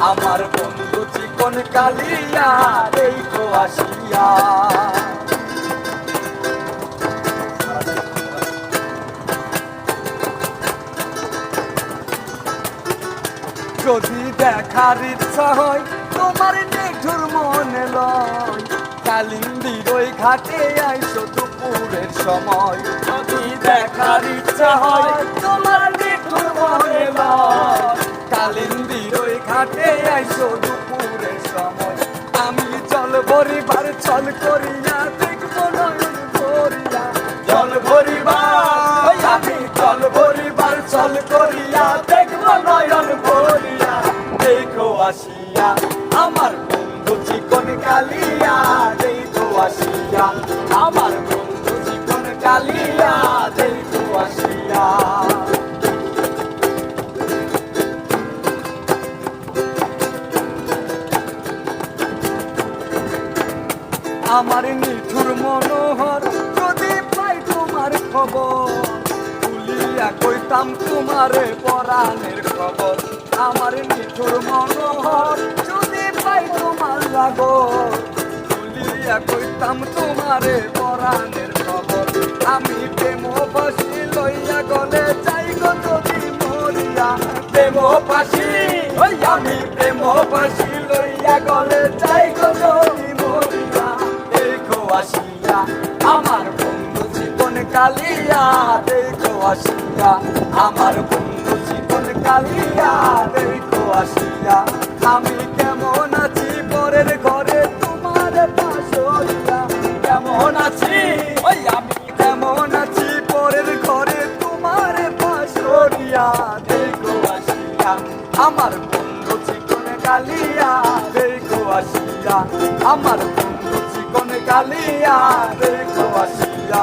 আমার বন্ধু চিকন কালিয়া, দেখো আসিয়া। যদি দেখার ইচ্ছা হয়, তোমার নিঠুর মনে লয়। কালিন্দির ওই ঘাটে আইসো দুপুরের সময়। যদি দেখার ইচ্ছা হয়, তোমার নিঠুর মনে লয়। আইসো দুপুরের সময়। আমি চল ভরিবার, চল করিয়া দেখব নয়ন করিয়া চল ভরিবার ওই আমি চল ভরিবার, চল করিয়া দেখব নয়ন করিয়া দেখো আসিয়া, আমার বন্ধু চিকন কালিয়া আমার নিঠুর মনোহর, যদি পাই তোমার খবর তুলিয়া কইতাম তোমারে পরাণের খবর। আমার নিঠুর মনোহর, যদি পাই তোমার লাগর তুলিয়া কইতাম তোমারে পরাণের খবর। আমি প্রেম বাসি লইয়া গলে যাই গো, যদি মরিয়া প্রেম ওই আমি প্রেম বাসি লইয়া গলে কালিয়া, দেখো আসিয়া। আমার বন্ধু জীবন কালিয়া, দেখো আসিয়া। আমি কেমন আছি পরের ঘরে তোমার পাশরিয়া কেমন আছি? ওই আমি কেমন আছি পরের ঘরে তোমার পাশরিয়া দেখো আসিয়া। আমার বন্ধু চিকন কালিয়া, দেখো আসিয়া। আমার বন্ধু চিকন কালিয়া, দেখো আসিয়া।